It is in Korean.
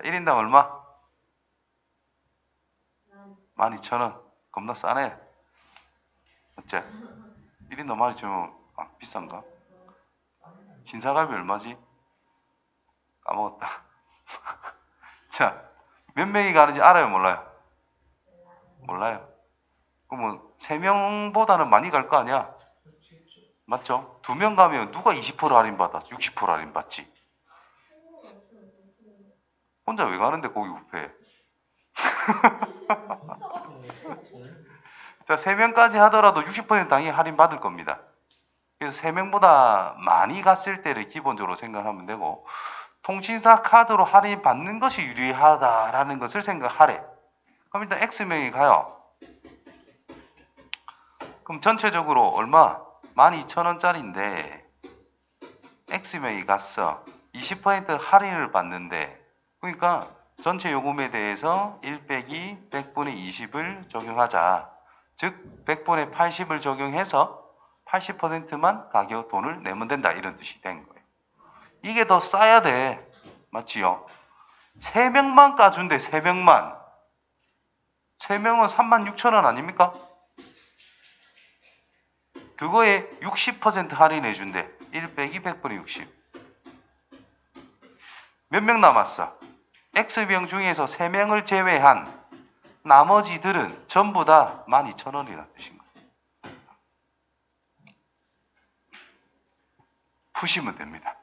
자, 1인당 얼마? 12,000원. 겁나 싸네. 어째? 1인당 12,000원. 아, 비싼가? 진사갑이 얼마지? 까먹었다. 자, 몇 명이 가는지 알아요, 몰라요? 몰라요. 그러면 3명보다는 많이 갈 거 아니야? 맞죠? 두 명 가면 누가 20% 할인받아? 60% 할인받지? 혼자 왜 가는데 고기 뷔페? 혼자 갔으면 그렇지. 자, 3명까지 하더라도 60% 당연히 할인 받을 겁니다. 그래서 3명보다 많이 갔을 때를 기본적으로 생각하면 되고, 통신사 카드로 할인 받는 것이 유리하다라는 것을 생각하래. 그럼 일단 X명이 가요. 그럼 전체적으로 얼마? 12,000원짜리인데, X명이 갔어. 20% 할인을 받는데, 그러니까 전체 요금에 대해서 1 빼기 100분의 20을 적용하자. 즉 100분의 80을 적용해서 80%만 가격 돈을 내면 된다 이런 뜻이 된 거예요. 이게 더 싸야 돼. 맞지요? 3명만 까준대 3명만. 3명은 36,000원 아닙니까? 그거에 60% 할인해 준대. 1 빼기 100분의 60. 몇 명 남았어? X명 중에서 3명을 제외한 나머지들은 전부 다 12,000원이라는 뜻인 거예요. 푸시면 됩니다.